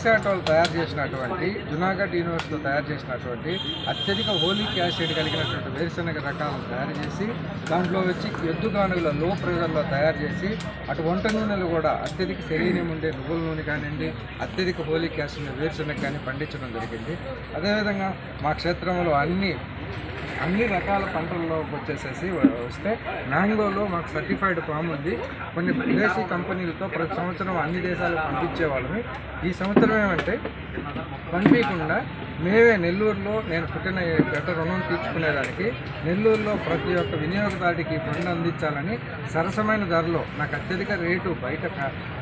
ఐసాట్ వాళ్ళు తయారు చేసినటువంటి జునాగఢ్ యూనివర్సిటీలో తయారు చేసినటువంటి అత్యధిక హోలిక్ యాసిడ్ కలిగినటువంటి వేరుశనగ రకాలను తయారు చేసి దాంట్లో వచ్చి ఎద్దుగానుగుల లో ప్రెజర్లో తయారు చేసి అటు వంట నూనెలు కూడా అత్యధిక సెలీనియం ఉండే నువ్వుల నూనె కానివ్వండి అత్యధిక హోలిక్ యాసిడ్ వేరుశనగ కానీ పండించడం జరిగింది. అదేవిధంగా మా క్షేత్రంలో అన్ని అన్ని రకాల పంటల్లో వచ్చేసేసి వస్తే మ్యాంగోలో మాకు సర్టిఫైడ్ ఫామ్ ఉంది. కొన్ని విదేశీ కంపెనీలతో ప్రతి సంవత్సరం అన్ని దేశాలకు పంపించేవాళ్ళని ఈ సంవత్సరం ఏమంటే పంపించకుండా మేమే నెల్లూరులో నేను పుట్టిన పెద్ద గత రుణం తీర్చుకునేదానికి నెల్లూరులో ప్రతి ఒక్క వినియోగదారుడికి పన్ను అందించాలని సరసమైన ధరలో నాకు అత్యధిక రేటు బయట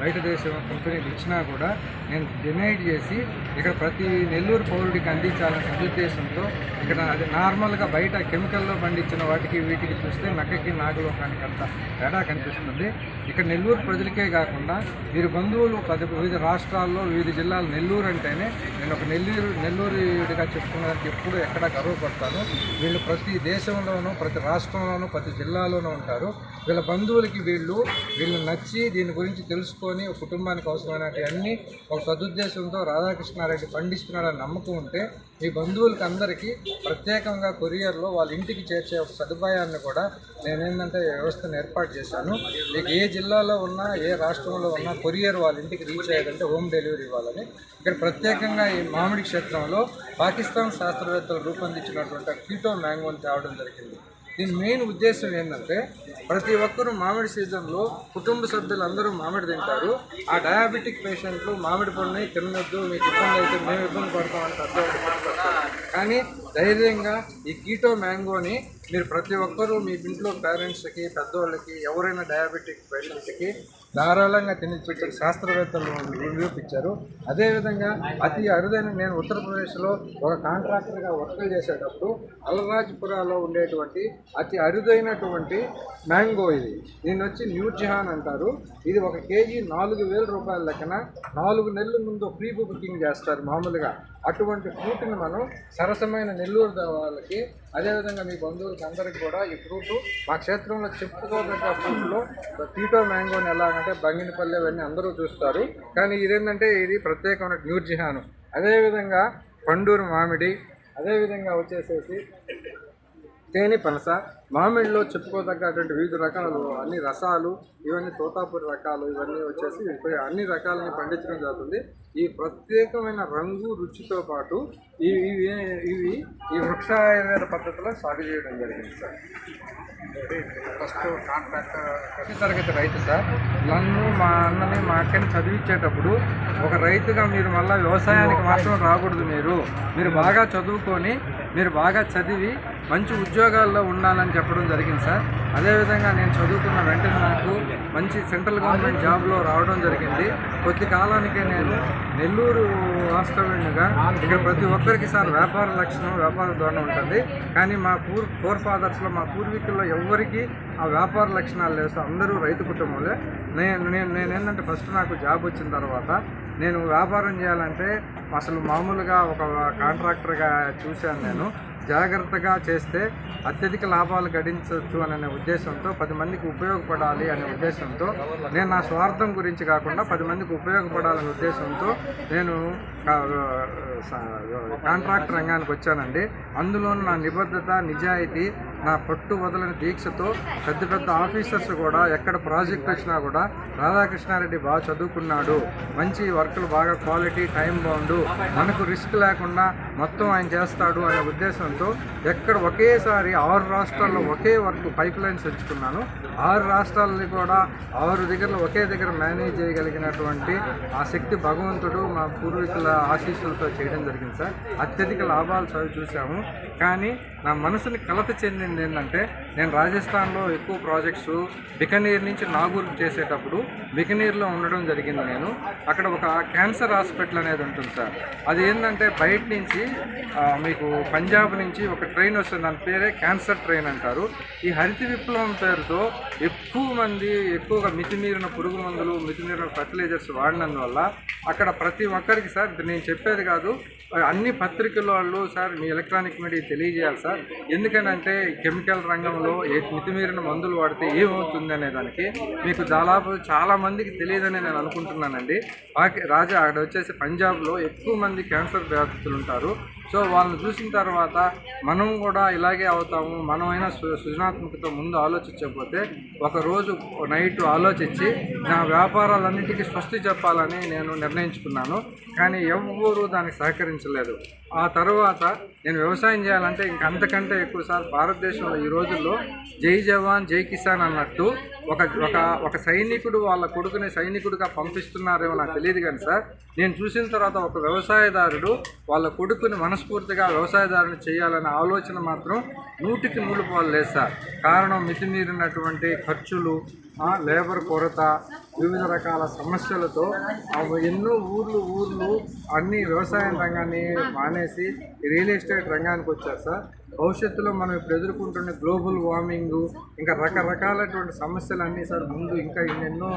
బయట దేశం కంపెనీలు ఇచ్చినా కూడా నేను డినైడ్ చేసి ఇక్కడ ప్రతి నెల్లూరు పౌరుడికి అందించాలనే సదుద్దేశంతో ఇక్కడ అది నార్మల్గా బయట కెమికల్లో పండించిన వాటికి వీటికి చూస్తే నక్కకి నాగలోకానికి అంత తేడా కనిపిస్తుంది. ఇక్కడ నెల్లూరు ప్రజలకే కాకుండా వీరి బంధువులు పది వివిధ రాష్ట్రాల్లో వివిధ జిల్లాలు నెల్లూరు అంటేనే నేను ఒక నెల్లూరు నెల్లూరు నెల్లూరుడిగా చెప్పుకున్నదానికి ఎప్పుడు ఎక్కడ గర్వపడతాను. వీళ్ళు ప్రతి దేశంలోనూ ప్రతి రాష్ట్రంలోనూ ప్రతి జిల్లాలోనూ ఉంటారు. వీళ్ళ బంధువులకి వీళ్ళు వీళ్ళు నచ్చి దీని గురించి తెలుసుకొని కుటుంబానికి అవసరమైనటువంటి అన్నీ ఒక సదుద్దేశంతో రాధాకృష్ణారెడ్డి పండిస్తున్నాడని నమ్మకం ఉంటే ఈ బంధువులకి అందరికీ ప్రత్యేకంగా కొరియర్లో వాళ్ళ ఇంటికి చేర్చే ఒక సదుపాయాన్ని కూడా నేనేంటంటే వ్యవస్థను ఏర్పాటు చేశాను. మీకు ఏ జిల్లాలో ఉన్నా ఏ రాష్ట్రంలో ఉన్నా కొరియర్ వాళ్ళ ఇంటికి రీచ్ అయ్యేదంటే హోమ్ డెలివరీ ఇవ్వాలని ఇక్కడ ప్రత్యేకంగా ఈ మామిడి క్షేత్రంలో పాకిస్తాన్ శాస్త్రవేత్తలు రూపొందించినటువంటి కీటో మ్యాంగోని తేవడం జరిగింది. దీని మెయిన్ ఉద్దేశం ఏంటంటే ప్రతి ఒక్కరూ మామిడి సీజన్లో కుటుంబ సభ్యులు అందరూ మామిడి తింటారు. ఆ డయాబెటిక్ పేషెంట్లు మామిడి పళ్ళని తినొద్దు మీకు ఇబ్బంది అయితే మేము ఇబ్బంది పడతామని అర్థం కానీ ధైర్యంగా ఈ కీటో మ్యాంగోని మీరు ప్రతి ఒక్కరూ మీ ఇంట్లో పేరెంట్స్కి పెద్దవాళ్ళకి ఎవరైనా డయాబెటిక్ పేషెంట్స్కి ధారాళంగా తినిపించారు శాస్త్రవేత్తలు నిరూపించారు అదేవిధంగా అతి అరుదైన నేను ఉత్తరప్రదేశ్లో ఒక కాంట్రాక్టర్గా వర్క్ చేసేటప్పుడు అలరాజ్పురాలో ఉండేటువంటి అతి అరుదైనటువంటి మ్యాంగో ఇది. దీన్ని వచ్చి న్యూజిహాన్ అంటారు. ఇది ఒక కేజీ నాలుగు వేల రూపాయల లెక్కన నాలుగు నెలల ముందు ప్రీ బుకింగ్ చేస్తారు మామూలుగా. అటువంటి ఫ్రూట్ని మనం సరసమైన నెల్లూరు వాళ్ళకి అదేవిధంగా మీ బంధువులకి అందరికి కూడా ఈ ఫ్రూట్ మా క్షేత్రంలో చెప్పుకోదగ్గ ఫ్రూట్లో పీటో మ్యాంగోని ఎలాగంటే బంగినపల్లి అవన్నీ అందరూ చూస్తారు. కానీ ఇదేంటంటే ఇది ప్రత్యేకమైన న్యూర్జిహాను అదేవిధంగా పండూరు మామిడి అదేవిధంగా వచ్చేసేసి తేనె పనస మామిడిలో చెప్పుకోదగ్గటువంటి వివిధ రకాలు అన్ని రసాలు ఇవన్నీ తోతాపూరి రకాలు ఇవన్నీ వచ్చేసి అన్ని రకాలని పండించడం జరుగుతుంది. ఈ ప్రత్యేకమైన రంగు రుచితో పాటు ఇవి ఇవి ఇవి ఈ వృక్షాయుర్వేద పద్ధతిలో సాగు చేయడం జరిగింది సార్. ఫస్ట్ కాంట్రాక్టర్ ప్రతి తరగతి రైతు సార్. నన్ను మా అన్నని మా అక్కని చదివించేటప్పుడు ఒక రైతుగా మీరు మళ్ళీ వ్యవసాయానికి మాత్రం రాకూడదు మీరు. మీరు బాగా చదువుకొని మీరు బాగా చదివి మంచి ఉద్యోగాల్లో ఉండాలని చెప్పడం జరిగింది సార్. అదేవిధంగా నేను చదువుకున్న వెంటనే నాకు మంచి సెంట్రల్ గవర్నమెంట్ జాబ్లో రావడం జరిగింది. కొద్ది కాలానికే నేను నెల్లూరు వాస్తవ్యంగా ఇక్కడ ప్రతి ఒక్కరికి సార్ వ్యాపార లక్షణం వ్యాపార ధోరణి ఉంటుంది. కానీ మా పూర్ ఫోర్ ఫాదర్స్లో మా పూర్వీకుల్లో ఎవ్వరికీ ఆ వ్యాపార లక్షణాలు లేవు సార్. అందరూ రైతు కుటుంబంలో నేను నేను నేను ఏంటంటే ఫస్ట్ నాకు జాబ్ వచ్చిన తర్వాత నేను వ్యాపారం చేయాలంటే అసలు మామూలుగా ఒక కాంట్రాక్టర్గా చూశాను నేను. జాగ్రత్తగా చేస్తే అత్యధిక లాభాలు గడించవచ్చు అనే ఉద్దేశంతో పది మందికి ఉపయోగపడాలి అనే ఉద్దేశంతో నేను నా స్వార్థం గురించి కాకుండా పది మందికి ఉపయోగపడాలనే ఉద్దేశంతో నేను కాంట్రాక్ట్ రంగానికి వచ్చానండి. అందులో నా నిబద్ధత నిజాయితీ నా పట్టు వదలని దీక్షతో పెద్ద పెద్ద ఆఫీసర్స్ కూడా ఎక్కడ ప్రాజెక్ట్ వచ్చినా కూడా రాధాకృష్ణారెడ్డి బాగా చదువుకున్నాడు. మంచి వర్కులు బాగా క్వాలిటీ టైం బాగుండు. మనకు రిస్క్ లేకుండా మొత్తం ఆయన చేస్తాడు అనే ఉద్దేశంతో ఎక్కడ ఒకేసారి ఆరు రాష్ట్రాల్లో ఒకే వర్క్ పైప్ లైన్స్ ఎంచుకున్నాను ఆరు రాష్ట్రాలని కూడా ఆరు దగ్గరలో ఒకే దగ్గర మేనేజ్ చేయగలిగినటువంటి ఆ శక్తి భగవంతుడు మా పూర్వీకుల ఆశీస్సులతో చేయడం జరిగింది సార్. అత్యధిక లాభాలు చదివి చూసాము కానీ నా మనసుని కలత జరిగింది ఏంటంటే నేను రాజస్థాన్లో ఎక్కువ ప్రాజెక్ట్స్ బికనీర్ నుంచి నాగూర్ చేసేటప్పుడు బికనీర్లో ఉండడం జరిగింది నేను. అక్కడ ఒక క్యాన్సర్ హాస్పిటల్ అనేది ఉంటుంది సార్. అది ఏంటంటే బయట నుంచి మీకు పంజాబ్ నుంచి ఒక ట్రైన్ వస్తుంది. దాని పేరే క్యాన్సర్ ట్రైన్ అంటారు. ఈ హరిత విప్లవం పేరుతో ఎక్కువ మంది ఎక్కువగా మితిమీరిన పురుగు మందులు మితిమీరిన ఫర్టిలైజర్స్ వాడినందువల్ల అక్కడ ప్రతి ఒక్కరికి సార్ నేను చెప్పేది కాదు అన్ని పత్రికల వాళ్ళు సార్ మీ ఎలక్ట్రానిక్ మీడియా తెలియజేయాలి సార్. ఎందుకనంటే కెమికల్ రంగంలో ఏ మితిమీరిన మందులు వాడితే ఏమవుతుంది అనే దానికి మీకు దాదాపు చాలా మందికి తెలియదని నేను అనుకుంటున్నానండి. రాజా అక్కడ వచ్చేసి పంజాబ్లో ఎక్కువ మంది క్యాన్సర్ బాధితులు ఉంటారు. సో వాళ్ళని చూసిన తర్వాత మనం కూడా ఇలాగే అవుతాము మనమైనా సృజనాత్మకత ముందు ఆలోచించకపోతే ఒకరోజు నైట్ ఆలోచించి నా వ్యాపారాలన్నిటికీ స్వస్తి చెప్పాలని నేను నిర్ణయించుకున్నాను. కానీ ఎవ్వరూ దానికి సహకరించలేదు. ఆ తర్వాత నేను వ్యవసాయం చేయాలంటే ఇంక అంతకంటే ఎక్కువ సార్ భారతదేశంలో ఈ రోజుల్లో జై జవాన్ జై కిసాన్ అన్నట్టు ఒక ఒక ఒక సైనికుడు వాళ్ళ కొడుకుని సైనికుడిగా పంపిస్తున్నారేమో నాకు తెలియదు కానీ సార్ నేను చూసిన తర్వాత ఒక వ్యవసాయదారుడు వాళ్ళ కొడుకుని మనస్ఫూర్తిగా వ్యవసాయదారుని చేయాలనే ఆలోచన మాత్రం నూటికి నూలు పాలు లేదు సార్. కారణం మితిమీరినటువంటి ఖర్చులు లేబర్ కొరత వివిధ రకాల సమస్యలతో ఎన్నో ఊర్లు ఊర్లు అన్ని వ్యవసాయ రంగాన్ని మానేసి రియల్ ఎస్టేట్ రంగానికి వచ్చారు సార్. భవిష్యత్తులో మనం ఇప్పుడు ఎదుర్కొంటున్న గ్లోబల్ వార్మింగ్ ఇంకా రకరకాలైనటువంటి సమస్యలు అన్నీ సార్ ముందు ఇంకా ఎన్నెన్నో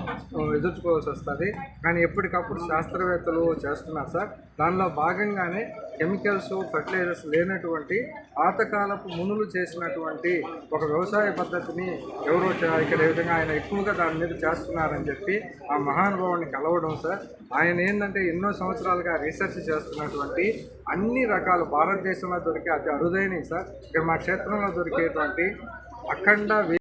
ఎదుర్కోవాల్సి వస్తుంది. కానీ ఎప్పటికప్పుడు శాస్త్రవేత్తలు చేస్తున్నారు సార్. దానిలో భాగంగానే కెమికల్స్ ఫర్టిలైజర్స్ లేనటువంటి పాతకాలపు మునులు చేసినటువంటి ఒక వ్యవసాయ పద్ధతిని ఎవరో ఇక్కడ ఏ విధంగా ఆయన ఎక్కువగా దాని మీద చేస్తున్నారని చెప్పి ఆ మహానుభావుని కలవడం సార్. ఆయన ఏంటంటే ఎన్నో సంవత్సరాలుగా రీసెర్చ్ చేస్తున్నటువంటి అన్ని రకాల భారతదేశంలో దొరికే అతి అరుదైనవి సార్. ఇక్కడ మా క్షేత్రంలో దొరికేటువంటి అఖండ